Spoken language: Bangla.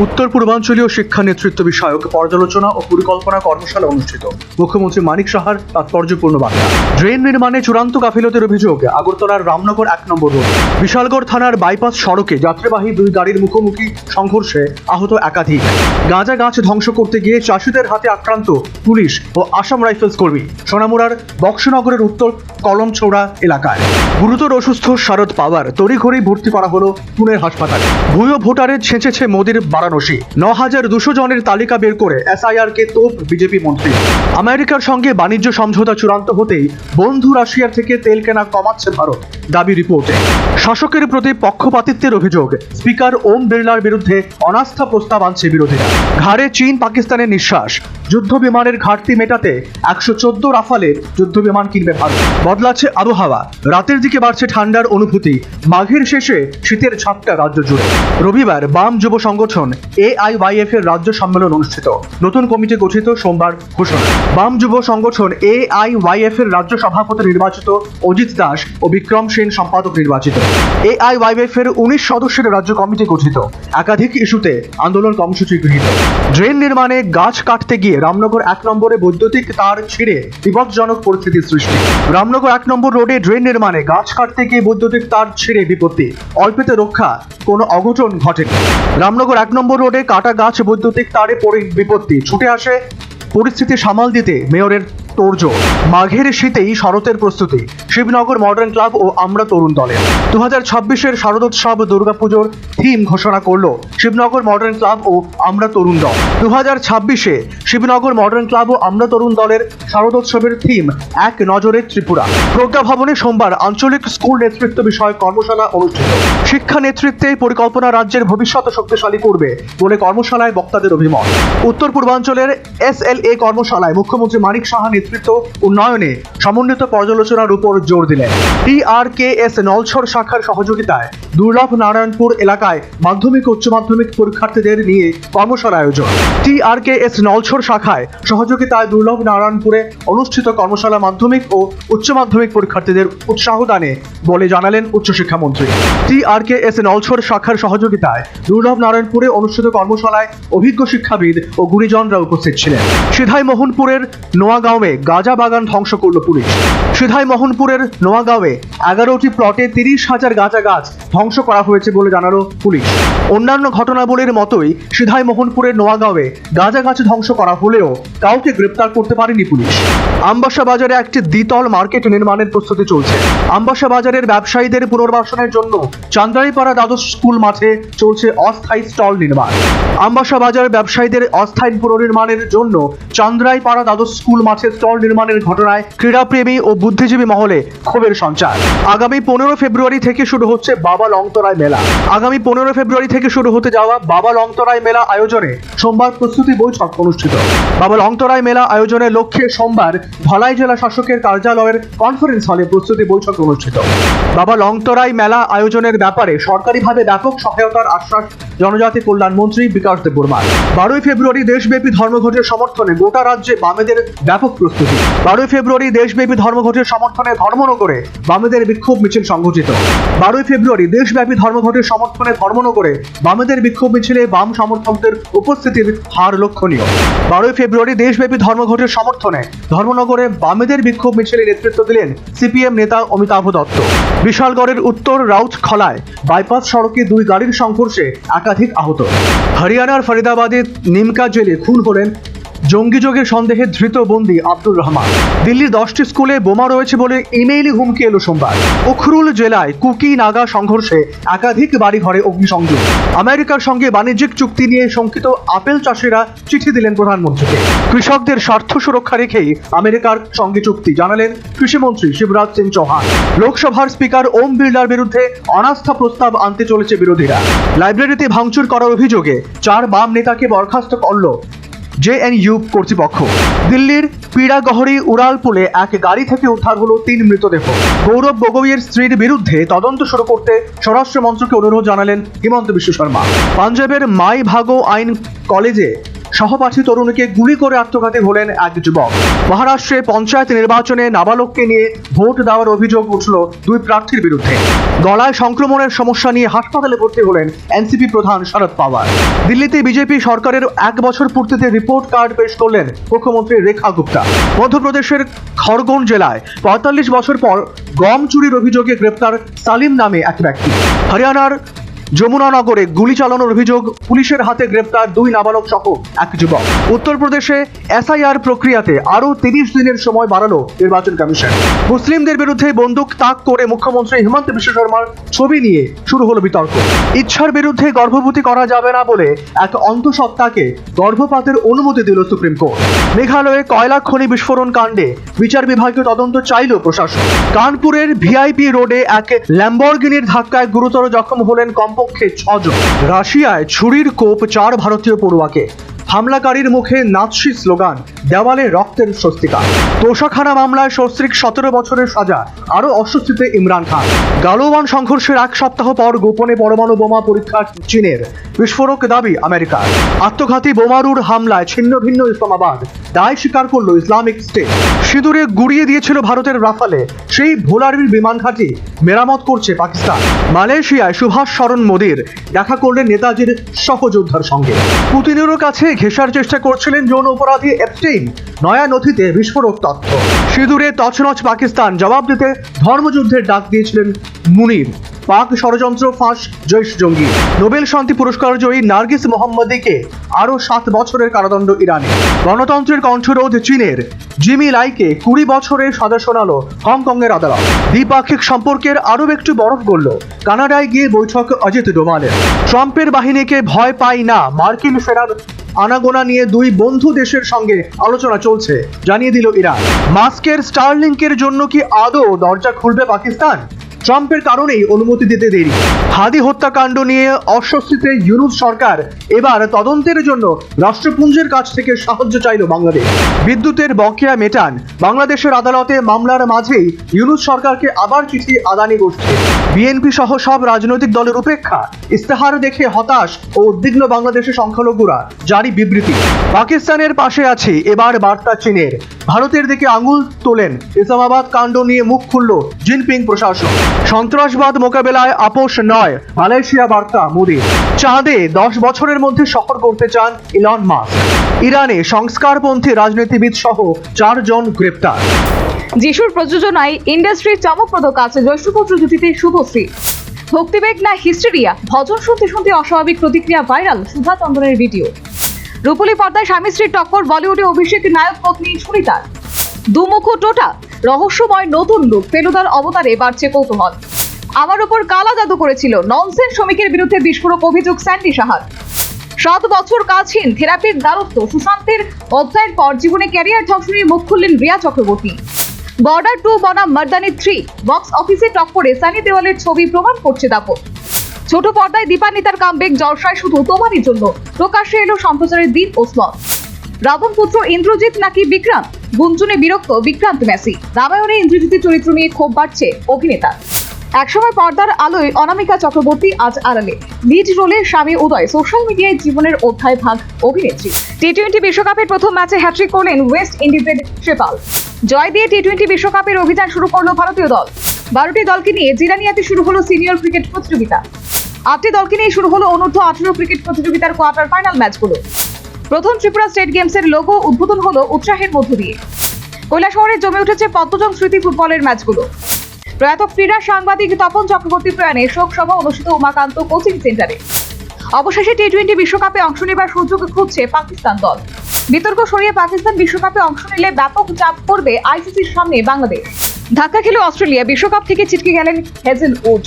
উত্তর পূর্বাঞ্চলীয় শিক্ষা নেতৃত্ব বিষয়ক পর্যালোচনা ও পরিকল্পনা কর্মশালা অনুষ্ঠিত। মুখ্যমন্ত্রী মানিক সাহার তাৎপর্যপূর্ণ বার্তা। ড্রেন নির্মাণে চূড়ান্ত গাফিলতির অভিযোগ আগরতলার রামনগর এক নম্বর রোড, বিশালগড় থানার বাইপাস সড়কে যাত্রীবাহী দুই গাড়ির মুখোমুখি সংঘর্ষে আহত একাধিক। গাঁজা গাছ ধ্বংস করতে গিয়ে চাষিদের হাতে আক্রান্ত পুলিশ ও আসাম রাইফেলস কর্মী সোনামুড়ার বক্সনগরের উত্তর কলমছড়া এলাকায়। গুরুতর অসুস্থ শারদ পাওয়ার তড়িঘড়ি ভর্তি করা হলো পুনের হাসপাতালে। ভুয়ো ভোটারে ছেঁচেছে মোদির বারাণসী। ন হাজার দুশো জনের তালিকা বের করে এসআইআর কে তোপ বিজেপি মন্ত্রী। আমেরিকার সঙ্গে বাণিজ্য সমঝোতা চূড়ান্ত হতেই বন্ধু রাশিয়ার থেকে তেল কেনা কমাচ্ছে ভারত, দাবি রিপোর্টে। শাসকের প্রতি পক্ষপাতিত্বের অভিযোগ, স্পিকার ওম বিড়লার বিরুদ্ধে অনাস্থা প্রস্তাব আনছে বিরোধীরা। ঘাড়ে চীন পাকিস্তানের নিঃশ্বাস। যুদ্ধ বিমানের ঘাটতি মেটাতে একশো চোদ্দ রাফালের যুদ্ধ বিমান কিনবে ভারত। বদলাচ্ছে আবহাওয়া রাতের দিকে বাড়ছে ঠান্ডার অনুভূতি। মাঘের শেষে শীতের ছাপটা রাজ্য জুড়ে। রবিবার বাম যুব সংগঠন এআইওয়াইএফ এর রাজ্য সম্মেলন অনুষ্ঠিত। নতুন কমিটি গঠিত সোমবার ঘোষণা। বাম যুব সংগঠন এআইওয়াইএফ এর রাজ্য সভাপতি নির্বাচিত অজিত দাস ও বিক্রম সেন সম্পাদক নির্বাচিত। এআইওয়াইএফ এর উনিশ সদস্যের রাজ্য কমিটি গঠিত। একাধিক ইস্যুতে আন্দোলন কর্মসূচি গৃহীত। ড্রেন নির্মাণে গাছ কাটতে গিয়ে রামনগর এক নম্বরে বৈদ্যুতিক তার ছিঁড়ে বিপজ্জনক পরিস্থিতি সৃষ্টি। রামনগর এক নম্বর রোডে ড্রেন নির্মাণে গাছ কাটতে গিয়ে বৈদ্যুতিক তার ছিঁড়ে বিপত্তি। অল্পেতে রক্ষা, কোনো অঘটন ঘটেনি। রামনগর এক নম্বর রোডে কাটা গাছ বৈদ্যুতিক তারে পড়ে বিপত্তি। ছুটে আসে পরিস্থিতি সামাল দিতে মেয়রের তোড়জোড় মাঘের শীতেই শরতের প্রস্তুতি। শিবনগর মডার্ন ক্লাব ও আমরা তরুণ দলের। দু হাজার ছাব্বিশের শারদোৎসব দুর্গাপুজোর থিম ঘোষণা করল শিবনগর মডার্ন ক্লাব ও আমরা তরুণ দল। দু হাজার ছাব্বিশে শিবনগর মডার্ন ক্লাব ও আমরা তরুণ দলের শারদোৎসবের থিম এক নজরে ত্রিপুরা। প্রজ্ঞা ভবনে সোমবার আঞ্চলিক স্কুল নেতৃত্ব বিষয়ক কর্মশালা অনুষ্ঠিত। শিক্ষা নেতৃত্বে পরিকল্পনা রাজ্যের ভবিষ্যৎ শক্তিশালী করবে বলে কর্মশালায় বক্তাদের অভিমত। উত্তর পূর্বাঞ্চলের এস এল এ কর্মশালায় মুখ্যমন্ত্রী মানিক সাহা নেতৃত্ব উন্নয়নে সমন্বিত পর্যালোচনার উপর জোর দিলেন। টি আর কে এস নলছর শাখার সহযোগিতায় দুর্লভ নারায়ণপুর এলাকায় মাধ্যমিক উচ্চ মাধ্যমিক পরীক্ষার্থীদের নিয়ে কর্মশালা আয়োজন। টি আর কে এস নলছর শাখায় সহযোগিতায় দুর্লভ নারায়ণপুরে অনুষ্ঠিত কর্মশালা মাধ্যমিক ও উচ্চ মাধ্যমিক পরীক্ষার্থীদের উৎসাহ দানে বলে জানালেন উচ্চশিক্ষামন্ত্রী। টি আর কে এস নলছর শাখার সহযোগিতায় দুর্লভ নারায়ণপুরে অনুষ্ঠিত কর্মশালায় অভিজ্ঞ শিক্ষাবিদ ও গুণীজনরা উপস্থিত ছিলেন। সিধাই মোহনপুরের নোয়াগাঁওয়ে গাঁজা বাগান ধ্বংস করল পুলিশ সিধাই মোহনপুরের নোয়াগাঁওয়ে এগারোটি প্লটে তিরিশ হাজার গাঁজা গাছ ধ্বংস করা হয়েছে বলে জানালো পুলিশ। অন্যান্য ঘটনাবলীর মতোই সিধাই মোহনপুরের নোয়াগাঁওয়ে গাঁজা গাছ ধ্বংস করা হলেও কাউকে গ্রেপ্তার করতে পারেনি পুলিশ। আমবাসা বাজারে একটি দ্বিতল মার্কেট নির্মাণের প্রস্তুতি চলছে। আমবাসা বাজারের ব্যবসায়ীদের পুনর্বাসনের জন্য চান্দ্রাইপাড়া দ্বাদশ স্কুল মাঠে চলছে অস্থায়ী স্টল নির্মাণ। আমবাসা বাজার ব্যবসায়ীদের অস্থায়ী পুনর্নির্মাণের জন্য চান্দ্রাইপাড়া দ্বাদশ স্কুল মাঠে স্টল নির্মাণের ঘটনায় ক্রীড়াপ্রেমী ও বুদ্ধিজীবী মহলে ক্ষোভের সঞ্চার। আগামী পনেরো ফেব্রুয়ারি থেকে শুরু হচ্ছে বাবা লংতরায় মেলা। আগামী পনেরো ফেব্রুয়ারি থেকে শুরু হতে যাওয়া বাবা লংতরায় মেলা আয়োজনে সোমবার প্রস্তুতি বৈঠক অনুষ্ঠিত। বাবা লংতরায় মেলা আয়োজনের লক্ষ্যে সোমবার ধলাই জেলা শাসকের কার্যালয়ের কনফারেন্স হলে প্রস্তুতি বৈঠক অনুষ্ঠিত। বাবা লংতরাই মেলা আয়োজনের ব্যাপারে সরকারিভাবে ব্যাপক সহায়তার আশ্বাস জনজাতি কল্যাণ মন্ত্রী বিকাশ দেববর্মার বারোই ফেব্রুয়ারি দেশব্যাপী ধর্মঘটের সমর্থনে গোটা রাজ্যে বামেদের ব্যাপক প্রস্তুতি। বারোই ফেব্রুয়ারি দেশব্যাপী ধর্মঘটের সমর্থনে ধর্মনগরে বামেদের বিক্ষোভ মিছিল সংঘটিত। বারোই ফেব্রুয়ারি দেশব্যাপী ধর্মঘটের সমর্থনে ধর্মনগরে বামেদের বিক্ষোভ মিছিলে বাম সমর্থকদের উপস্থিতির হার লক্ষণীয়। বারোই ফেব্রুয়ারি দেশব্যাপী ধর্মঘটের সমর্থনে ধর্মনগরে বামেদের বিক্ষোভ মিছিলে নেতৃত্ব দিলেন সিপিএম নেতা অমিতাভ দত্ত। বিশালগড়ের উত্তর রাউত খলায় বাইপাস সড়কে দুই গাড়ির সংঘর্ষে একাধিক আহত। হরিয়ানার ফরিদাবাদে নিমকা জেলে খুন হলেন জঙ্গিযোগের সন্দেহে ধৃত বন্দী আব্দুর রহমান। দিল্লির দশটি স্কুলে বোমা রয়েছে বলে ইমেইলি হুমকি এলো সোমবার। উখরুল জেলায় কুকি নাগা সংঘর্ষে একাধিক বাড়ি ঘরে অগ্নিসংযোগ। আমেরিকার সঙ্গে বাণিজ্যিক চুক্তি নিয়ে শঙ্কিত আপেল চাষিরা চিঠি দিলেন প্রধানমন্ত্রীকে। কৃষকদের স্বার্থ সুরক্ষা রেখেই আমেরিকার সঙ্গে চুক্তি, জানালেন কৃষিমন্ত্রী শিবরাজ সিং চৌহান। লোকসভার স্পিকার ওম বিড়লার বিরুদ্ধে অনাস্থা প্রস্তাব আনতে চলেছে বিরোধীরা। লাইব্রেরিতে ভাঙচুর করার অভিযোগে চার বাম নেতাকে বরখাস্ত করল জেএনইউ কর্তৃপক্ষ। দিল্লির পীড়াগহরি উড়ালপুলে এক গাড়ি থেকে উদ্ধার হলো তিন মৃতদেহ। গৌরব গগৈয়ের স্ত্রীর বিরুদ্ধে তদন্ত শুরু করতে স্বরাষ্ট্র মন্ত্রকে অনুরোধ জানালেন হিমন্ত বিশ্ব শর্মা। পাঞ্জাবের মাই ভাগো আইন কলেজে সহপাঠী তরুণীকে গুলি করে আত্মঘাতী হলেন এক যুবক। মহারাষ্ট্রে পঞ্চায়েত নির্বাচনে নাবালককে নিয়ে ভোট দেওয়ার অভিযোগ উঠল দুই প্রার্থীর বিরুদ্ধে। গলায় সংক্রমণের সমস্যা নিয়ে হাসপাতালে ভর্তি হলেন এনসিপি প্রধান শরদ পাওয়ার। দিল্লিতে বিজেপি সরকারের এক বছর পূর্তিতে রিপোর্ট কার্ড পেশ করলেন মুখ্যমন্ত্রী রেখা গুপ্তা। মধ্যপ্রদেশের খড়গোন জেলায় পঁয়তাল্লিশ বছর পর গম চুরির অভিযোগে গ্রেপ্তার সালিম নামে এক ব্যক্তি। হরিয়ানার যমুনানগরে গুলি চালানোর অভিযোগ, পুলিশের হাতে গ্রেপ্তার দুই নাবালক সহ এক যুবক। উত্তরপ্রদেশে এসআইআর প্রক্রিয়াতে আরও তিরিশ দিনের সময় বাড়ালো নির্বাচন কমিশন। মুসলিমদের বিরুদ্ধে বন্দুক তাক করে মুখ্যমন্ত্রী হিমন্ত বিশ্ব শর্মার ছবি নিয়ে শুরু হলো বিতর্ক। ইচ্ছার বিরুদ্ধে গর্ভবতী করা যাবে না বলে এক অন্তঃসত্ত্বাকে গর্ভপাতের অনুমতি দিল সুপ্রিম কোর্ট। মেঘালয়ে কয়লা খনি বিস্ফোরণ কাণ্ডে বিচার বিভাগীয় তদন্ত চাইল প্রশাসন। কানপুরের ভিআইপি রোডে এক ল্যাম্বরগিনির ধাক্কায় গুরুতর জখম হলেন কমপক্ষে ছজন। রাশিয়ায় ছুরির কোপ চার ভারতীয় পড়ুয়াকে। হামলাকারীর মুখে নাৎসি স্লোগান, দেওয়ালে রক্তের স্বস্তিকা তোষাখানা মামলায় সস্ত্রীক সতেরো বছরের সাজা, আরও অস্বস্তিতে ইমরান খান। গালোয়ান সংঘর্ষের এক সপ্তাহ পর গোপনে পরমাণু বোমা পরীক্ষা চীনের বিস্ফোরক দাবি আমেরিকার। আত্মঘাতী বোমারুর হামলায় ছিন্ন ভিন্ন ইসলামাবাদ, দায় স্বীকার করল ইসলামিক স্টেট। সিঁদুরে গুড়িয়ে দিয়েছিল ভারতের রাফালে, সেই ভোলারির বিমান ঘাঁটি মেরামত করছে পাকিস্তান। মালয়েশিয়ায় সুভাষ শরণ মোদীর দেখা করলেন নেতাজির সহযোদ্ধার সঙ্গে। পুতিনেরও কাছে ঘেঁষার চেষ্টা করছিলেন যৌন অপরাধী এপস্টেইন নয়া নথিতে বিস্ফোরক তথ্য। সিঁদুরে তছনছ পাকিস্তান জবাব দিতে ধর্মযুদ্ধের ডাক দিয়েছিলেন মুনির। পাক ষড়যন্ত্র ফাঁস জৈশ জঙ্গি। নোবেল শান্তি পুরস্কার জয়ী নার্গিস মোহাম্মদীকে আরও সাত বছরের কারাদণ্ড ইরানে। গণতন্ত্রের কণ্ঠরোধ চীনের। জিমি লাইকে কুড়ি বছরের সাজা শোনালো হংকংয়ের আদালত। দ্বিপাক্ষিক সম্পর্কের আরও একটু বরফ গড়ল। কানাডায় গিয়ে বৈঠক অজিত ডোভালের। ট্রাম্পের বাহিনীকে ভয় পাই না মার্কিন সেনার আনাগোনা নিয়ে দুই বন্ধু দেশের সঙ্গে আলোচনা চলছে। জানিয়ে দিল ইরান। মাস্কের স্টারলিংকের জন্য কি আদৌ দরজা খুলবে পাকিস্তান? ট্রাম্পের কারণেই অনুমতি দিতে দেরি। হাদি হত্যাকাণ্ড নিয়ে অস্বস্তিতে ইউনুস সরকার এবার তদন্তের জন্য রাষ্ট্রপুঞ্জের কাছ থেকে সাহায্য চাইল বাংলাদেশ। বিদ্যুতের বকেয়া মেটান বাংলাদেশের আদালতে মামলার মাঝেই ইউনুস সরকারকে আবার চিঠি আদানি গোষ্ঠী বিএনপি সহ সব রাজনৈতিক দলের উপেক্ষা ইস্তেহার দেখে হতাশ ও উদ্বিগ্ন বাংলাদেশের সংখ্যালঘুরা জারি বিবৃতি। পাকিস্তানের পাশে আছে এবার বার্তা চীনের। ভারতের দিকে আঙুল তোলেন ইসলামাবাদ কাণ্ড নিয়ে মুখ খুলল জিনপিং প্রশাসন। সন্ত্রাসবাদ মোকাবেলায় আপোষ নয়, মালয়েশিয়া বার্তা মোদী। চাঁদে দশ বছরের মধ্যে সফর করতে চান ইলন মাস্ক। ইরানে সংস্কারপন্থী রাজনীতিবিদ সহ চারজন গ্রেপ্তার। যিশুর প্রযোজনায় ইন্ডাস্ট্রির চমকপ্রদ কাছে জ্যৈষ্ঠপুত্র জুটিতে শুভশ্রী। ভক্তিবেগ না হিস্টেরিয়া, ভজন শুনতে শুনতে অস্বাভাবিক প্রতিক্রিয়া ভাইরাল সুধা চন্দনের ভিডিও। রূপলী পর্দায় স্বামী স্ত্রীর টক্কর বলিউডে অভিষেক নায়ক পত্নী সুনিতার দুমুখ টোটা, রহস্যময় নতুন লুক ফেলুদার অবতারে বাড়ছে কৌতূহল। আমার উপর কালা জাদু করেছিল ননসেন শ্রমিকের বিরুদ্ধে বিস্ফোরক অভিযোগ স্যান্ডি সাহার। সাত বছর কাজহীন থেরাপির দ্বারস্থ, সুশান্তের অধ্যায়ের পর জীবনে ক্যারিয়ার ধ্বংস নিয়ে মুখ খুললেন রিয়া চক্রবর্তী। বর্ডার টু বনাম মার্দানি থ্রি, বক্স অফিসে টক্করে সানি দেওয়ালের ছবি প্রমাণ করছে দাপট। ছোট পর্দায় দীপান্বিতার কামবেগ জলসায় শুধু তোমারই জন্য। প্রকাশ্যে এলো সম্প্রচারের দিন ও স্লট রাবণ পুত্র ইন্দ্রজিৎ নাকি বিক্রান্ত? গুঞ্জনে বিরক্ত বিক্রান্ত মেসি। রামায়ণে ইন্দ্রজিতের চরিত্র নিয়ে ক্ষোভ বাড়ছে অভিনেতা। একসময় পর্দার আলোয় অনামিকা চক্রবর্তী আজ আড়ালে। লিড রোলে স্বামী উদয়। সোশ্যাল মিডিয়ায় জীবনের অধ্যায় ভাগ অভিনেত্রী। টি টোয়েন্টি বিশ্বকাপের প্রথম ম্যাচে হ্যাট্রিক করলেন ওয়েস্ট ইন্ডিজের শেপাল জয় দিয়ে টি টোয়েন্টি বিশ্বকাপের অভিযান শুরু করল ভারতীয় দল। বারোটি দলকে নিয়ে জিরানিয়াতে শুরু হলো সিনিয়র ক্রিকেট প্রতিযোগিতা। আটটি দলকে নিয়ে শুরু হলো অনূর্ধ্ব আঠারো ক্রিকেট প্রতিযোগিতার কোয়ার্টার ফাইনাল ম্যাচগুলো। প্রথম ত্রিপুরা স্টেট গেমসের লোগো উদ্বোধন হলো উৎসাহের মধ্য দিয়ে। কৈলাসহরে জমে উঠেছে পদ্মজং স্মৃতি ফুটবলের ম্যাচগুলো। প্রয়াত ক্রীড়া সাংবাদিক তপন চক্রবর্তী প্রয়াণে শোক সভা অনুষ্ঠিত উমাকান্ত কোচিং সেন্টারে। অবশেষে টি টোয়েন্টি বিশ্বকাপে অংশ নেবার সুযোগ খুঁজছে পাকিস্তান দল। বিতর্ক সরিয়ে পাকিস্তান বিশ্বকাপে অংশ নিলে ব্যাপক চাপ পড়বে আইসিসির সামনে বাংলাদেশ। ধাক্কা খেলে অস্ট্রেলিয়া, বিশ্বকাপ থেকে ছিটকে গেলেন হেজেল উড